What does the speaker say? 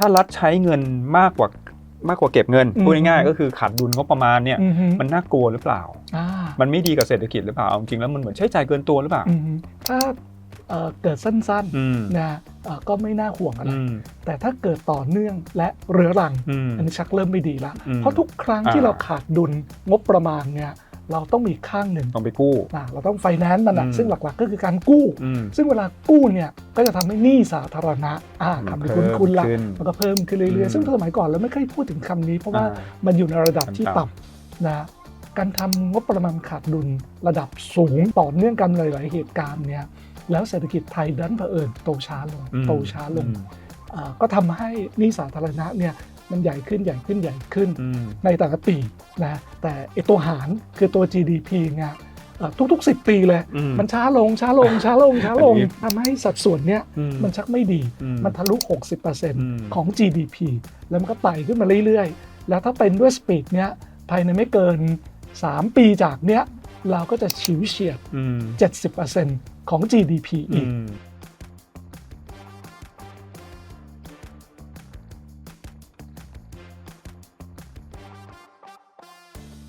ถ้ารัฐใช้เงินมากกว่ามากกว่าเก็บเงินอืมพูดง่ายๆก็คือขาดดุลงบประมาณเนี่ยอือฮึมันน่ากลัวหรือเปล่าอ่า มันไม่ดีกับเศรษฐกิจหรือเปล่าเอาจริงๆแล้วมันเหมือนใช้จ่ายเกินตัวหรือเปล่าอืมถ้าเอ่อเกิดสั้นอืมๆนะเอ่อก็ไม่น่าห่วงอะไรอืมแต่ถ้าเกิดต่อเนื่องและเรื้อรังอืมอันนี้ชักเริ่มไม่ดีละอืมเพราะทุกครั้งที่อ่าเราขาดดุลงบประมาณเนี่ย เราต้องมีข้างหนึ่งต้องไปกู้นะเราต้องไฟแนนซ์มันอะอืมซึ่งหลักๆก็คือการกู้อืมซึ่งเวลากู้เนี่ยก็จะทำให้หนี้สาธารณะอ่ามันคำที่คุณคุณละเพิ่มขึ้นมันก็เพิ่มขึ้นเรื่อยอืมๆซึ่งสมัยก่อนเราไม่เคยพูดถึงคำนี้ เพราะว่าอ่ามันอยู่ในระดับที่ต่ำต่ำนะการทำงบประมาณขาดดุลระดับสูงต่อเนื่องกันหลายๆเหตุการณ์เนี่ยแล้วเศรษฐกิจไทยดันเผอิญโตช้าลงอืมโตช้าลงอืมอ่าก็ทำให้หนี้สาธารณะเนี่ย มันใหญ่ขึ้นใหญ่ขึ้นใหญ่ขึ้นอืมในแต่ละปีนะแต่ไอตัวหารคือตัว GDP เนี่ยเอ่อทุกๆ 10 ปีเลยอืมมันช้าลงช้าลงช้าลงช้าลงอันนี้ทำให้สัดส่วนเนี้ยอืมมันชักไม่ดีอืมมันทะลุม60%ของ GDP แล้วมันก็ไต่ขึ้นมาเรื่อยๆ แล้วถ้าเป็นด้วยสปีดเนี้ยภายในไม่เกิน 3 ปีจากเนี้ยเราก็จะชิวเฉียดอืม70%ของ GDP อีกอืม